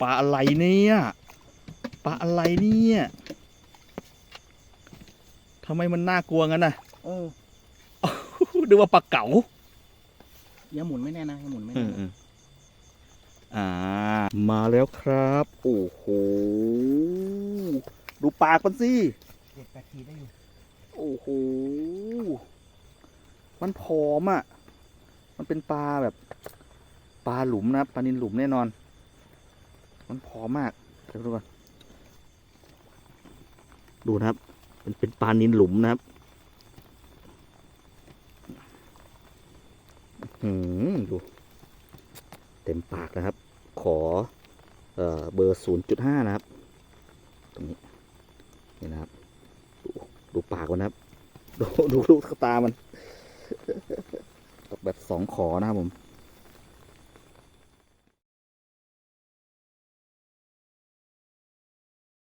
ปลาอะไรเนี่ยปลาอะไรเนี่ยทำไมมันน่ากลัวงั้นน่ะเออดูว่าปลาเก๋าอย่าหมุนไม่แน่นะอย่าหมุนไม่อืแน่มอืมอ่า มาแล้วครับ โอ้โห ดูปากมันสิเจ็ดแปดทีได้อยู่ โอ้โห มันผอมอะ มันเป็นปลาแบบ ปลาหลุมนะครับปลานินหลุมแน่นอน มันผอมมากเดี๋ยวดูก่อนดูนะครับ มันเป็นปลานินหลุมนะครับอืมดู เต็มปากนะครับ ขอ เอ่อ เบอร์ศูนย์จุดห้านะครับ ตรงนี้ นี่นะครับ ดู ดูปากมันนะครับ ดู ดูลูกตามันตกแบบสองขอนะครับผม